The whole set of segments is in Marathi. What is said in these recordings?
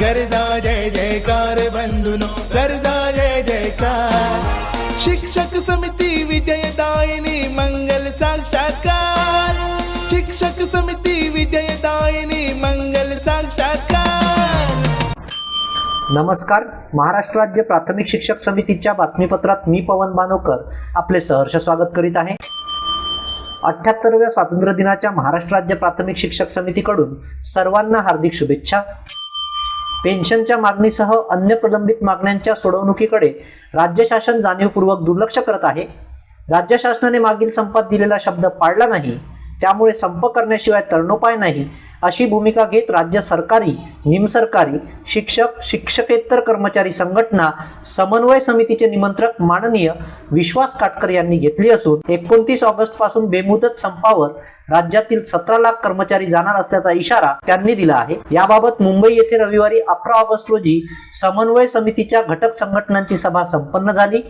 गरजा जय जयकार बंधुनो गरजा जय जयकार. शिक्षक समिती विजयदायिनी मंगल साक्षात्कार. शिक्षक समिती विजयदायिनी मंगल साक्षात्कार. नमस्कार महाराष्ट्र राज्य प्राथमिक शिक्षक समितीच्या बातमीपत्रात मी पवन बानोकर आपले सहर्ष स्वागत करीत आहे. अठ्ठ्याहत्तरव्या स्वातंत्र्य दिनाच्या महाराष्ट्र राज्य प्राथमिक शिक्षक समितीकडून सर्वांना हार्दिक शुभेच्छा. पेन्शनच्या मागणीसह अन्य प्रलंबित मागण्यांच्या सोडवणुकीकडे राज्य शासन जाणीवपूर्वक दुर्लक्ष करत आहे. राज्य शासनाने मागील संपात दिलेला शब्द पाळला नाही. त्यामुळे संप करण्याशिवाय तरणोपाय नाही. अशी भूमिका घेत राज्य सरकारी निमसरकारी शिक्षक शिक्षकेतर कर्मचारी संघटना समन्वय समितीचे निमंत्रक माननीय विश्वास काटकर यांनी घेतली असून एकोणतीस ऑगस्टपासून बेमुदत संपावर राज्यातील सतरा लाख कर्मचारी जाणार असल्याचा इशारा त्यांनी दिला आहे. याबाबत मुंबई येथे रविवारी अकरा ऑगस्ट रोजी समन्वय समितीच्या घटक संघटनांची सभा संपन्न झाली.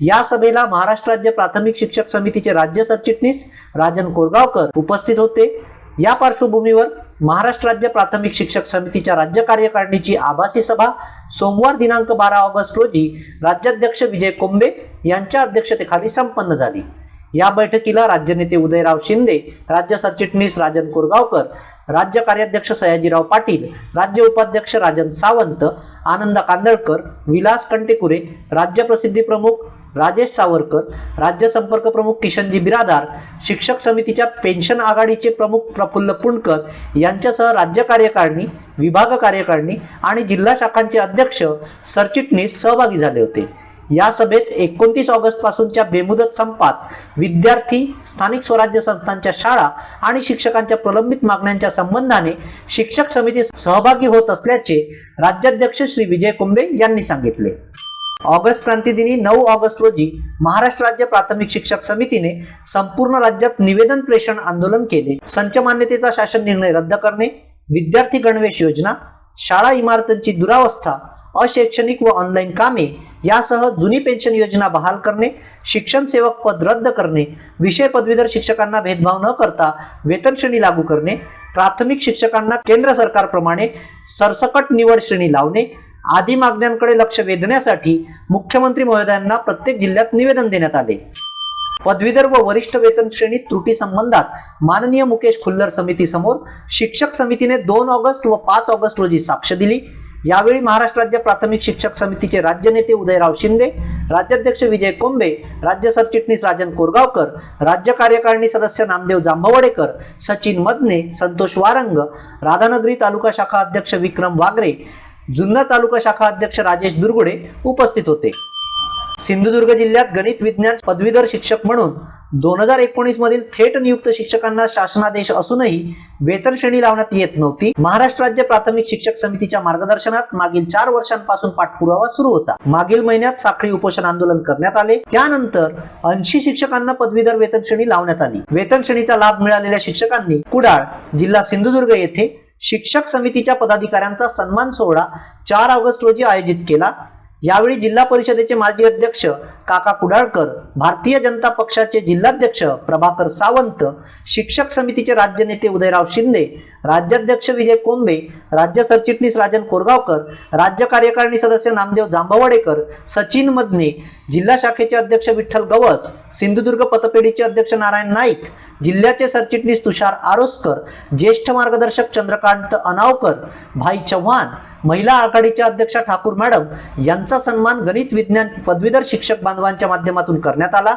या सभेला महाराष्ट्र राज्य प्राथमिक शिक्षक समितीचे राज्य सरचिटणीस राजन कोरगावकर उपस्थित होते. या पार्श्वभूमीवर महाराष्ट्र राज्य प्राथमिक शिक्षक समितीच्या राज्य कार्यकारिणीची आभासी सभा सोमवार दिनांक बारा ऑगस्ट रोजी राज्याध्यक्ष विजय कोंबे यांच्या अध्यक्षतेखाली संपन्न झाली. या बैठकीला राज्य नेते उदयराव शिंदे राज्य सरचिटणीस राजन कोरगावकर राज्य कार्याध्यक्ष सयाजीराव पाटील राज्य उपाध्यक्ष राजन सावंत आनंद कांदळकर विलास कंटेकुरे राज्य प्रसिद्धी प्रमुख राजेश सावरकर राज्य संपर्क प्रमुख किशनजी बिरादार शिक्षक समितीच्या पेन्शन आघाडीचे प्रमुख प्रफुल्ल पुणकर यांच्यासह राज्य कार्यकारिणी विभाग कार्यकारिणी आणि जिल्हा शाखांचे अध्यक्ष सरचिटणीस सहभागी झाले होते. या सभेत एकोणतीस ऑगस्ट पासूनच्या बेमुदत संपात विद्यार्थी स्थानिक स्वराज्य संस्थांच्या शाळा आणि शिक्षकांच्या प्रलंबित मागण्यांच्या संबंधाने शिक्षक समिती सहभागी होत असल्याचे राज्याध्यक्ष श्री विजय कुंबे यांनी सांगितले. ऑगस्ट क्रांतिदिनी नऊ ऑगस्ट रोजी महाराष्ट्र राज्य प्राथमिक शिक्षक समितीने संपूर्ण राज्यात निवेदन प्रेषण आंदोलन केले. संच मान्यतेचा शासन निर्णय रद्द करणे विद्यार्थी गणवेश योजना शाळा इमारतींची दुरावस्था अशैक्षणिक व ऑनलाईन कामे यासह जुनी पेन्शन योजना बहाल करणे शिक्षण सेवक पद रद्द करणे विषय पदवीधर शिक्षकांना भेदभाव न करता वेतन श्रेणी लागू करणे प्राथमिक शिक्षकांना केंद्र सरकारप्रमाणे सरसकट निवड श्रेणी लावणे आदी मागण्यांकडे लक्ष वेधण्यासाठी मुख्यमंत्री महोदयांना प्रत्येक जिल्ह्यात निवेदन देण्यात आले. पदवीधर व वरिष्ठ वेतन श्रेणीत त्रुटी संबंधात माननीय मुकेश खुल्लर समिती समोर शिक्षक समितीने दोन ऑगस्ट व पाच ऑगस्ट रोजी साक्ष दिली. यावेळी महाराष्ट्र राज्य प्राथमिक शिक्षक समितीचे राज्य नेते उदयराव शिंदे राज्याध्यक्ष विजय कोंबे राज्य सरचिटणीस राजन कोरगावकर राज्य कार्यकारिणी सदस्य नामदेव जांभवडेकर सचिन मदने संतोष वारंग राधानगरी तालुका शाखा अध्यक्ष विक्रम वागरे जुन्नर तालुका शाखा अध्यक्ष राजेश दुर्गुडे उपस्थित होते. सिंधुदुर्ग जिल्ह्यात गणित विज्ञान पदवीधर शिक्षक म्हणून दोन हजार एकोणीस मधील थेट नियुक्त शिक्षकांना शासनादेश असूनही वेतन श्रेणी लावण्यात येत नव्हती. महाराष्ट्र राज्य प्राथमिक शिक्षक समितीच्या मार्गदर्शनात मागील चार वर्षांपासून पाठपुरावा सुरू होता. मागील महिन्यात साखळी उपोषण आंदोलन करण्यात आले. त्यानंतर ऐंशी शिक्षकांना पदवीधर वेतन श्रेणी लावण्यात आली. वेतन श्रेणीचा लाभ मिळालेल्या शिक्षकांनी कुडाळ जिल्हा सिंधुदुर्ग येथे शिक्षक समितीच्या पदाधिकाऱ्यांचा सन्मान सोहळा चार ऑगस्ट रोजी आयोजित केला. यावेळी जिल्हा परिषदेचे माजी अध्यक्ष काका कुडाळकर भारतीय जनता पक्षाचे जिल्हाध्यक्ष प्रभाकर सावंत शिक्षक समितीचे राज्य नेते उदयराव शिंदे राज्याध्यक्ष विजय कोंबे राज्य सरचिटणीस राजन कोरगावकर राज्य कार्यकारिणी सदस्य नामदेव जांभवडेकर सचिन मदने जिल्हा शाखेचे अध्यक्ष विठ्ठल गवस सिंधुदुर्ग पतपेढीचे अध्यक्ष नारायण नाईक जिल्ह्याचे सरचिटणीस तुषार आरोस्कर ज्येष्ठ मार्गदर्शक चंद्रकांत अनावकर भाई चव्हाण महिला आघाडीच्या अध्यक्षा ठाकूर मॅडम यांचा सन्मान गणित विज्ञान पदवीधर शिक्षक बांधवांच्या माध्यमातून करण्यात आला.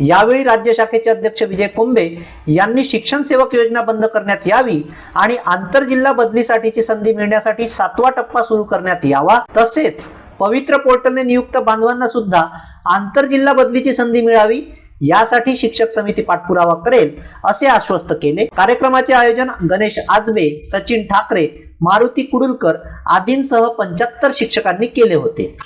यावेळी राज्य शाखेचे अध्यक्ष विजय कोंबे यांनी शिक्षण सेवक योजना बंद करण्यात यावी आणि आंतरजिल्हा बदलीसाठीची संधी मिळण्यासाठी सातवा टप्पा सुरू करण्यात यावा. तसेच पवित्र पोर्टलने नियुक्त बांधवांना सुद्धा आंतरजिल्हा बदलीची संधी मिळावी. यासाठी शिक्षक समिती पाठपुरावा करेल असे आश्वस्त केले. कार्यक्रमाचे आयोजन गणेश आजबे सचिन ठाकरे मारुती कुडुलकर आदींसह पंच्याहत्तर शिक्षकांनी केले होते.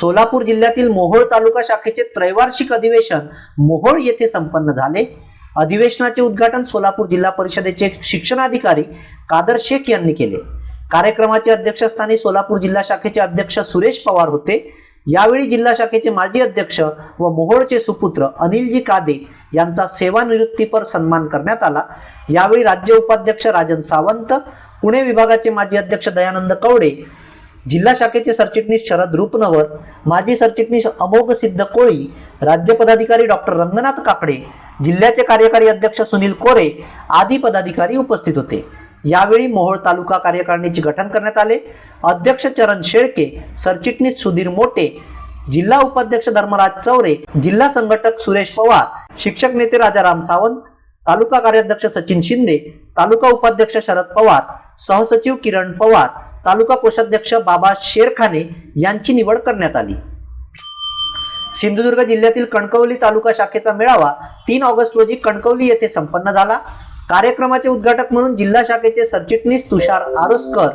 सोलापूर जिल्ह्यातील मोहोळ तालुका शाखेचे त्रैवार्षिक अधिवेशन मोहोळ येथे संपन्न झाले. अधिवेशनाचे उद्घाटन सोलापूर जिल्हा परिषदेचे शिक्षणाधिकारी कादर शेख यांनी केले. कार्यक्रमाचे अध्यक्षस्थानी सोलापूर जिल्हा शाखेचे अध्यक्ष सुरेश पवार होते. यावेळी जिल्हा शाखेचे माजी अध्यक्ष व मोहोळचे सुपुत्र अनिलजी कादे यांचा सेवानिवृत्तीपर सन्मान करण्यात आला. यावेळी राज्य उपाध्यक्ष राजन सावंत पुणे विभागाचे माजी अध्यक्ष दयानंद कवडे जिल्हा शाखेचे सरचिटणीस शरद रूपनवर माजी सरचिटणीस अमोघ सिद्ध कोळी राज्य पदाधिकारी डॉक्टर रंगनाथ काकडे जिल्ह्याचे कार्यकारी अध्यक्ष सुनील कोरे आदी पदाधिकारी उपस्थित होते. यावेळी मोहोळ तालुका कार्यकारिणीचे गठन करण्यात आले. अध्यक्ष चरण शेळके सरचिटणीस सुधीर मोटे जिल्हा उपाध्यक्ष धर्मराज चौरे जिल्हा संघटक सुरेश पवार शिक्षक नेते राजाराम सावंत तालुका कार्याध्यक्ष सचिन शिंदे तालुका उपाध्यक्ष शरद पवार सहसचिव किरण पवार तालुका कोषाध्यक्ष बाबा शेरखाने यांची निवड करण्यात आली. सिंधुदुर्ग जिल्ह्यातील कणकवली तालुका शाखेचा मेळावा तीन ऑगस्ट रोजी कणकवली येथे संपन्न झाला. कार्यक्रमाचे उद्घाटक म्हणून जिल्हा शाखेचे सरचिटणीस तुषार आरोस्कर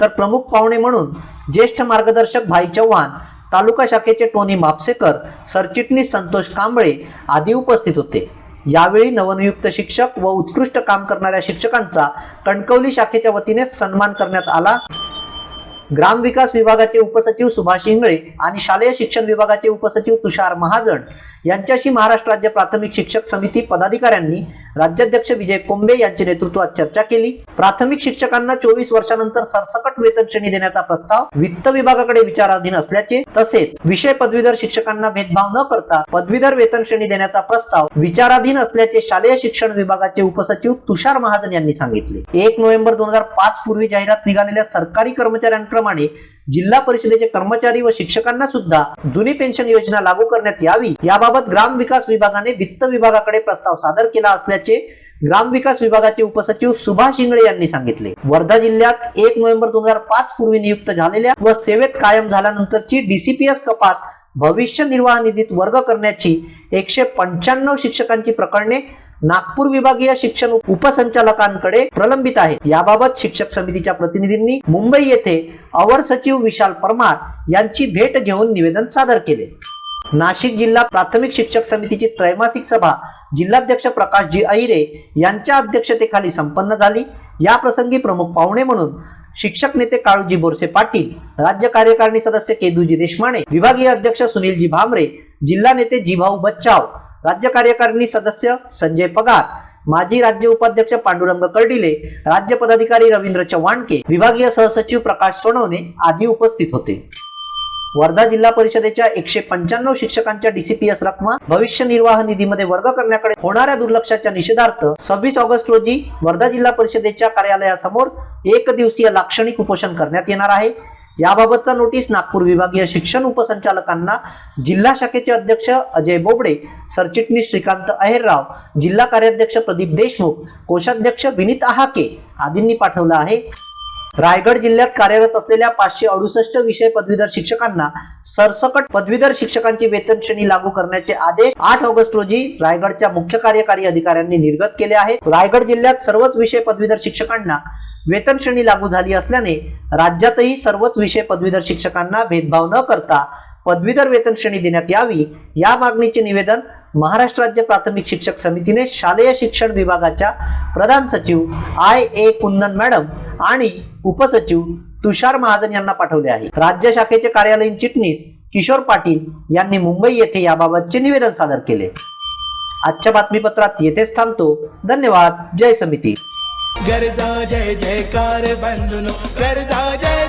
तर प्रमुख पाहुणे म्हणून ज्येष्ठ मार्गदर्शक भाई चव्हाण तालुका शाखेचे टोनी मापसेकर सरचिटणीस संतोष कांबळे आदी उपस्थित होते. यावेळी नवनियुक्त शिक्षक व उत्कृष्ट काम करणाऱ्या शिक्षकांचा कणकवली शाखेच्या वतीने सन्मान करण्यात आला. ग्रामविकास विभागाचे उपसचिव सुभाष इंगळे आणि शालेय शिक्षण विभागाचे उपसचिव तुषार महाजन यांच्याशी महाराष्ट्र राज्य प्राथमिक शिक्षक समिती पदाधिकाऱ्यांनी राज्याध्यक्ष विजय कोंबे यांच्या नेतृत्वात चर्चा केली. प्राथमिक शिक्षकांना चोवीस वर्षानंतर सरसकट वेतन श्रेणी देण्याचा प्रस्ताव वित्त विभागाकडे विचाराधीन असल्याचे तसेच विषय पदवीधर शिक्षकांना भेदभाव न करता पदवीधर वेतन श्रेणी देण्याचा प्रस्ताव विचाराधीन असल्याचे शालेय शिक्षण विभागाचे उपसचिव तुषार महाजन यांनी सांगितले. एक नोव्हेंबर दोन हजार पाच पूर्वी जाहिरात निघालेल्या सरकारी कर्मचाऱ्यांप्रमाणे जिल्हा परिषदेचे कर्मचारी व शिक्षकांना सुद्धा जुनी पेन्शन योजना लागू करण्यात यावी. याबाबत ग्राम विकास विभागाने वित्त विभागाकडे प्रस्ताव सादर केला असल्याचे ग्रामविकास विभागाचे उपसचिव सुभाष इंगळे यांनी सांगितले. वर्धा जिल्ह्यात एक नोव्हेंबर दोन हजार पाच पूर्वी नियुक्त झालेल्या व सेवेत कायम झाल्यानंतरची डीसीपीएस कपात भविष्य निर्वाह निधीत वर्ग करण्याची एकशे पंच्याण्णव शिक्षकांची प्रकरणे नागपूर विभागीय शिक्षण उपसंचालकांकडे प्रलंबित आहे. याबाबत शिक्षक समितीच्या प्रतिनिधींनी मुंबई येथे अवर सचिव विशाल परमार यांची भेट घेऊन निवेदन सादर केले. नाशिक जिल्हा प्राथमिक शिक्षक समितीची त्रैमासिक सभा जिल्हाध्यक्ष प्रकाशजी अहिरे यांच्या अध्यक्षतेखाली संपन्न झाली. या प्रसंगी प्रमुख पाहुणे म्हणून शिक्षक नेते काळूजी बोरसे पाटील राज्य कार्यकारिणी सदस्य केदूजी देशमाने विभागीय अध्यक्ष सुनीलजी भामरे जिल्हा नेते जिभाऊ बच्चाव राज्य कार्यकारिणी सदस्य संजय पगार माजी राज्य उपाध्यक्ष पांडुरंग कर्डिले राज्य पदाधिकारी रवींद्र चव्हाणके विभागीय सहसचिव प्रकाश सोनवणे आदी उपस्थित होते. वर्धा जिल्हा परिषदेच्या एकशे पंच्याण्णव शिक्षकांच्या डीसीपीएस रकमा भविष्य निर्वाह निधीमध्ये वर्ग करण्याकडे होणाऱ्या दुर्लक्षाच्या निषेधार्थ सव्वीस ऑगस्ट रोजी वर्धा जिल्हा परिषदेच्या कार्यालयासमोर एक दिवसीय लाक्षणिक उपोषण करण्यात येणार आहे. याबाबतचा नोटीस नागपूर विभागीय शिक्षण उपसंचालकांना जिल्हा शाखेचे अध्यक्ष अजय बोबडे सरचिटणीस श्रीकांत अहेरराव जिल्हा कार्याध्यक्ष प्रदीप देशमुख कोषाध्यक्ष विनीत आहाके आदींनी पाठवला आहे. रायगड जिल्ह्यात कार्यरत असलेल्या पाचशे अडुसष्ट विषय पदवीधर शिक्षकांना सरसकट पदवीधर शिक्षकांची वेतन श्रेणी लागू करण्याचे आदेश आठ ऑगस्ट रोजी रायगडच्या मुख्य कार्यकारी अधिकाऱ्यांनी निर्गत केले आहेत. रायगड जिल्ह्यात सर्वच विषय पदवीधर शिक्षकांना वेतन श्रेणी लागू झाली असल्याने राज्यातही सर्वच विषय पदवीधर शिक्षकांना भेदभाव न करता पदवीधर वेतन श्रेणी देण्यात यावी या मागणीचे निवेदन महाराष्ट्र राज्य प्राथमिक शिक्षक समितीने शालेय शिक्षण विभागाच्या प्रधान सचिव आय. ए. कुंदन मॅडम आणि उपसचिव तुषार महाजन यांना पाठवले आहे. राज्य शाखेचे कार्यालयीन चिटणीस किशोर पाटील यांनी मुंबई येथे याबाबतचे निवेदन सादर केले. आजच्या बातमीपत्रात येथेच थांबतो. धन्यवाद. जय समिती. गरजा जय जयकार बंधुनो गरजा जय